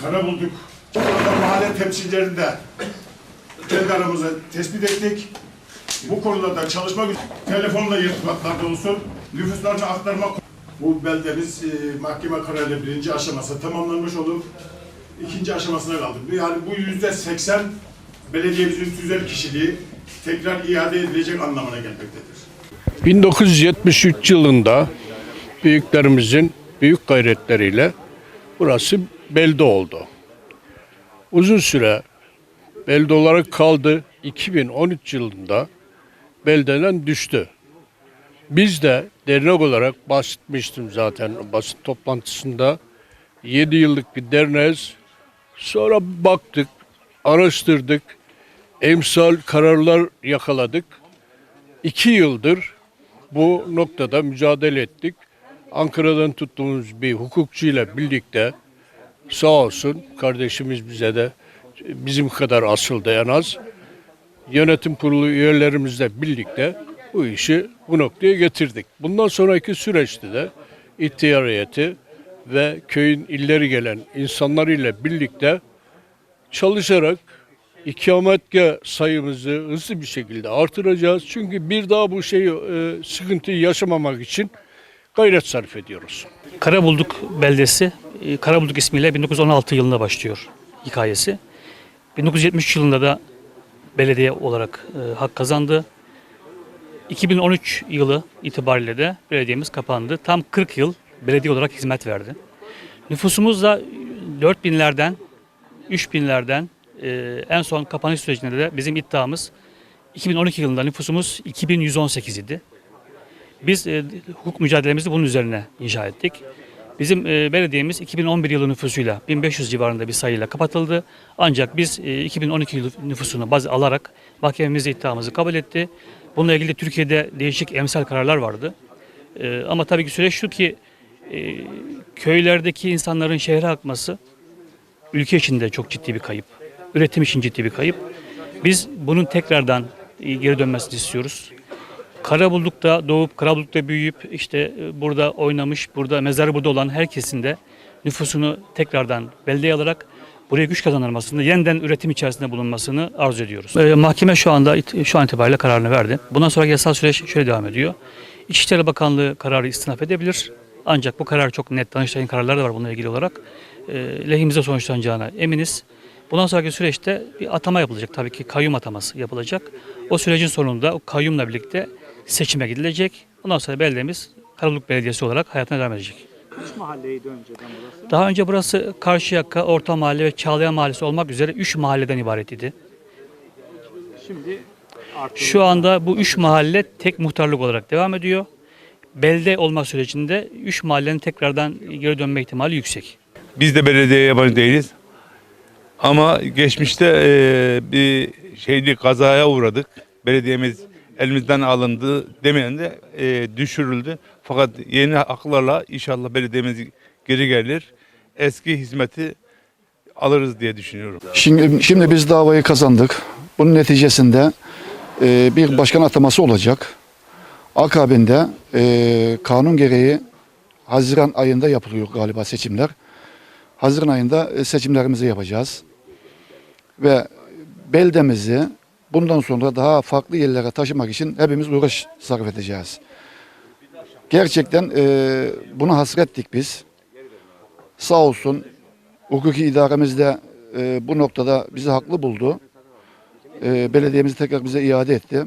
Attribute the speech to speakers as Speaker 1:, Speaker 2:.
Speaker 1: Kara bulduk. Mahalle temsilcilerinde kendi aramızda tespit ettik. Bu konuda da çalışmak üzere telefonla irtibatlarda olsun. Nüfuslarını aktarmak. Bu beldemiz e, mahkeme kararıyla birinci aşaması tamamlanmış olup ikinci aşamasına kaldık. Yani bu yüzde seksen belediyemizin tüzel kişiliği tekrar iade edilecek anlamına gelmektedir.
Speaker 2: 1973 yılında büyüklerimizin büyük gayretleriyle burası belde oldu. Uzun süre belde olarak kaldı. 2013 yılında beldeden düştü. Biz de dernek olarak bahsetmiştim zaten basın toplantısında. 7 yıllık bir derneğiz. Sonra baktık, araştırdık, emsal kararlar yakaladık. İki yıldır bu noktada mücadele ettik. Ankara'dan tuttuğumuz bir hukukçuyla birlikte sağ olsun kardeşimiz bize de bizim kadar asıldı en az. Yönetim kurulu üyelerimizle birlikte bu işi bu noktaya getirdik. Bundan sonraki süreçte de ihtiyar heyeti ve köyün illeri gelen insanlarıyla birlikte çalışarak ikametgah sayımızı hızlı bir şekilde artıracağız. Çünkü bir daha bu şeyi e, sıkıntıyı yaşamamak için gayret sarf ediyoruz.
Speaker 3: Karabulduk beldesi, e, Karabulduk ismiyle 1916 yılında başlıyor hikayesi. 1973 yılında da belediye olarak e, hak kazandı. 2013 yılı itibariyle de belediyemiz kapandı. Tam 40 yıl belediye olarak hizmet verdi. Nüfusumuz da 4000'lerden, 3000'lerden e, en son kapanış sürecinde de bizim iddiamız 2012 yılında nüfusumuz 2118 idi. Biz e, hukuk mücadelemizi bunun üzerine inşa ettik. Bizim e, belediyemiz 2011 yılı nüfusuyla 1500 civarında bir sayıyla kapatıldı. Ancak biz e, 2012 yılı nüfusunu baz alarak mahkememiz iddiamızı kabul etti. Bununla ilgili Türkiye'de değişik emsal kararlar vardı. E, ama tabii ki süreç şu ki e, köylerdeki insanların şehre akması ülke içinde çok ciddi bir kayıp. Üretim için ciddi bir kayıp. Biz bunun tekrardan e, geri dönmesini istiyoruz. Karabulduk'ta doğup Karabulduk'ta büyüyüp işte e, burada oynamış, burada mezarı burada olan herkesin de nüfusunu tekrardan beldeye alarak buraya güç kazanılmasını, yeniden üretim içerisinde bulunmasını arzu ediyoruz. E, mahkeme şu anda şu an itibariyle kararını verdi. Bundan sonraki yasal süreç şöyle devam ediyor. İçişleri Bakanlığı kararı istinaf edebilir. Ancak bu karar çok net. Danıştay'ın kararları da var bununla ilgili olarak. E, lehimize sonuçlanacağına eminiz. Bundan sonraki süreçte bir atama yapılacak. Tabii ki kayyum ataması yapılacak. O sürecin sonunda o kayyumla birlikte seçime gidilecek. Ondan sonra beldemiz Karabuluk Belediyesi olarak hayatına devam edecek.
Speaker 4: Üç mahalleydi önceden burası.
Speaker 3: Daha önce burası Karşıyaka, Orta Mahalle ve Çağlayan Mahallesi olmak üzere 3 mahalleden ibaret idi.
Speaker 4: Şimdi artık
Speaker 3: Şu anda bu 3 mahalle tek muhtarlık olarak devam ediyor. Belde olma sürecinde 3 mahallenin tekrardan geri dönme ihtimali yüksek.
Speaker 5: Biz de belediye yabancı değiliz. Ama geçmişte eee, bir şeyli kazaya uğradık. Belediyemiz elimizden alındı demeyen de eee, düşürüldü. Fakat yeni aklarla inşallah belediyemiz geri gelir. Eski hizmeti alırız diye düşünüyorum.
Speaker 6: Şimdi, şimdi biz davayı kazandık. Bunun neticesinde e, bir başkan ataması olacak. Akabinde e, kanun gereği Haziran ayında yapılıyor galiba seçimler. Haziran ayında e, seçimlerimizi yapacağız. Ve beldemizi bundan sonra daha farklı yerlere taşımak için hepimiz uğraş sarf edeceğiz. Gerçekten e, buna hasrettik biz. Sağ olsun hukuki idaremiz de e, bu noktada bizi haklı buldu. E, belediyemizi tekrar bize iade etti.